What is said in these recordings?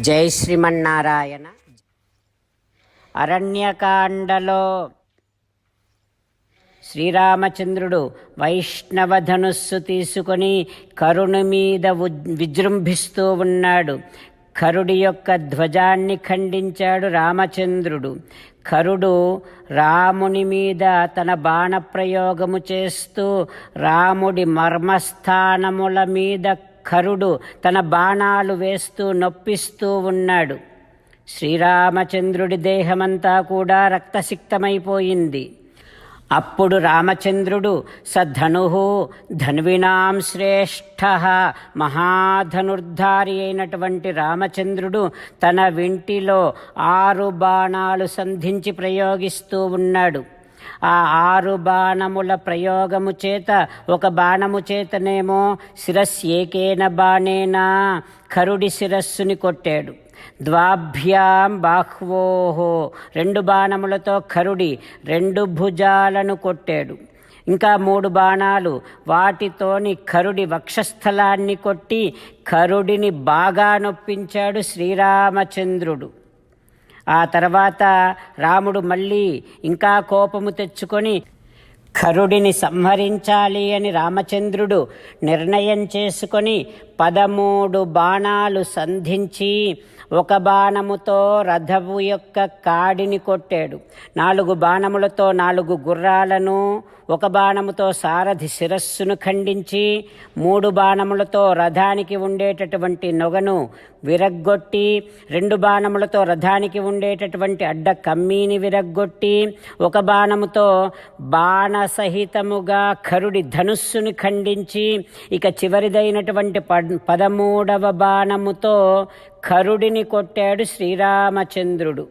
జై శ్రీమన్నారాయణ. అరణ్యకాండలో శ్రీరామచంద్రుడు వైష్ణవ ధనుస్సు తీసుకొని కరుణు మీద విజృంభిస్తూ ఉన్నాడు. కరుడి యొక్క ధ్వజాన్ని ఖండించాడు రామచంద్రుడు. కరుడు రాముని మీద తన బాణప్రయోగము చేస్తూ రాముడి మర్మస్థానముల మీద కరుడు తన బాణాలు వేస్తూ నొప్పిస్తూ ఉన్నాడు. శ్రీరామచంద్రుడి దేహమంతా కూడా రక్తసిక్తమైపోయింది. అప్పుడు రామచంద్రుడు సధను ధన్వినాం శ్రేష్ఠ మహాధనుర్ధారి అయినటువంటి రామచంద్రుడు తన వింటిలో ఆరు బాణాలు సంధించి ప్రయోగిస్తూ ఉన్నాడు. ఆ ఆరు బాణముల ప్రయోగము చేత ఒక బాణము చేతనేమో శిరస్యేకేన బాణేనా? కరుడి శిరస్సుని కొట్టాడు. ద్వాభ్యాం బాహ్వోహో. రెండు బాణములతో కరుడి రెండు భుజాలను కొట్టాడు. ఇంకా మూడు బాణాలు వాటితోని కరుడి వక్షస్థలాన్ని కొట్టి కరుడిని బాగా నొప్పించాడు శ్రీరామచంద్రుడు. ఆ తర్వాత రాముడు మళ్ళీ ఇంకా కోపము తెచ్చుకొని ఖరుడిని సంహరించాలి అని రామచంద్రుడు నిర్ణయం చేసుకొని పదమూడు బాణాలు సంధించి ఒక బాణముతో రథము యొక్క కాడిని కొట్టాడు. నాలుగు బాణములతో నాలుగు గుర్రాలను ఒక బాణముతో సారథి శిరస్సును ఖండించి మూడు బాణములతో రథానికి ఉండేటటువంటి నొగను విరగ్గొట్టి రెండు బాణములతో రథానికి ఉండేటటువంటి అడ్డ కమ్మీని విరగ్గొట్టి ఒక బాణముతో బాణసహితముగా ఖరుడి ధనుస్సును ఖండించి ఇక చివరిదైనటువంటి పడ్- పదమూడవ బాణముతో కరుడిని కొట్టాడు శ్రీరామచంద్రుడు.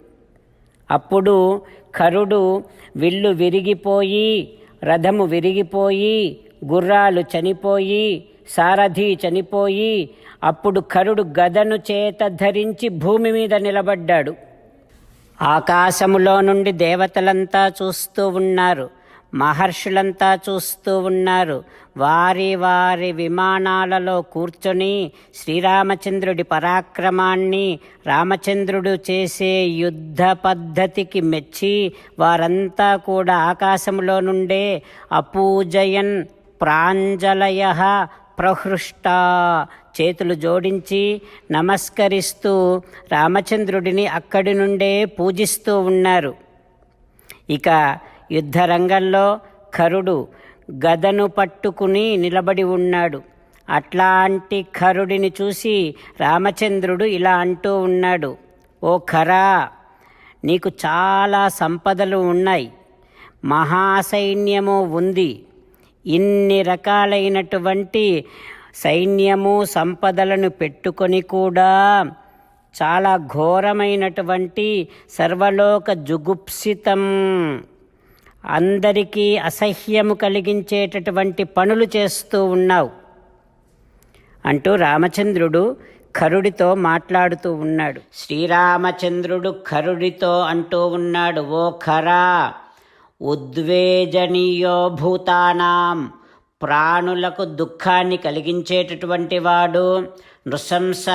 అప్పుడు కరుడు విల్లు విరిగిపోయి రథము విరిగిపోయి గుర్రాలు చనిపోయి సారథి చనిపోయి అప్పుడు కరుడు గదను చేత ధరించి భూమి మీద నిలబడ్డాడు. ఆకాశములో నుండి దేవతలంతా చూస్తూ ఉన్నారు. మహర్షులంతా చూస్తూ ఉన్నారు. వారి వారి విమానాలలో కూర్చొని శ్రీరామచంద్రుడి పరాక్రమాన్ని రామచంద్రుడు చేసే యుద్ధ పద్ధతికి మెచ్చి వారంతా కూడా ఆకాశంలో నుండే అపూజయన్ ప్రాంజలయ ప్రహృష్ట చేతులు జోడించి నమస్కరిస్తూ రామచంద్రుడిని అక్కడి నుండే పూజిస్తూ ఉన్నారు. ఇక యుద్ధరంగంలో కరుడు గదను పట్టుకుని నిలబడి ఉన్నాడు. అట్లాంటి ఖరుడిని చూసి రామచంద్రుడు ఇలా అంటూ ఉన్నాడు. ఓ ఖరా నీకు చాలా సంపదలు ఉన్నాయి. మహాసైన్యము ఉంది. ఇన్ని రకాలైనటువంటి సైన్యము సంపదలను పెట్టుకొని కూడా చాలా ఘోరమైనటువంటి సర్వలోక జుగుప్సితం. అందరికీ అసహ్యము కలిగించేటటువంటి పనులు చేస్తూ ఉన్నావు. అంటూ రామచంద్రుడు ఖరుడితో మాట్లాడుతూ ఉన్నాడు. శ్రీరామచంద్రుడు ఖరుడితో అంటూ ఉన్నాడు ఓ ఖరా ఉద్వేజనీయో భూతానాం ప్రాణులకు దుఃఖాన్ని కలిగించేటటువంటి వాడు నృశంస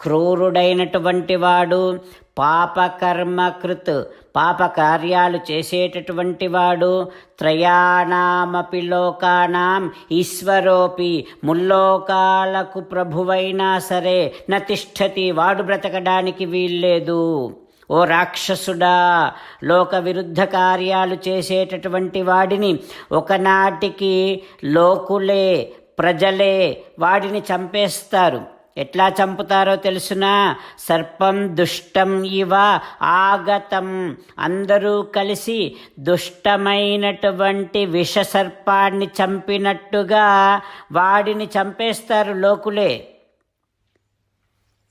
క్రూరుడైనటువంటి వాడు పాపకర్మకృత్ పాపకార్యాలు చేసేటటువంటి వాడు త్రయాణమపి లోకానాం ఈశ్వరోపి ముల్లోకాలకు ప్రభువైనా సరే నతిష్టతి వాడు బ్రతకడానికి వీల్లేదు. ఓ రాక్షసుడా లోక విరుద్ధ కార్యాలు చేసేటటువంటి వాడిని ఒకనాటికి లోకులే ప్రజలే వాడిని చంపేస్తారు. ఎట్లా చంపుతారో తెలుసునా? సర్పం దుష్టం ఇవ ఆగతం. అందరూ కలిసి దుష్టమైనటువంటి విష సర్పాన్ని చంపినట్టుగా వాడిని చంపేస్తారు లోకులే.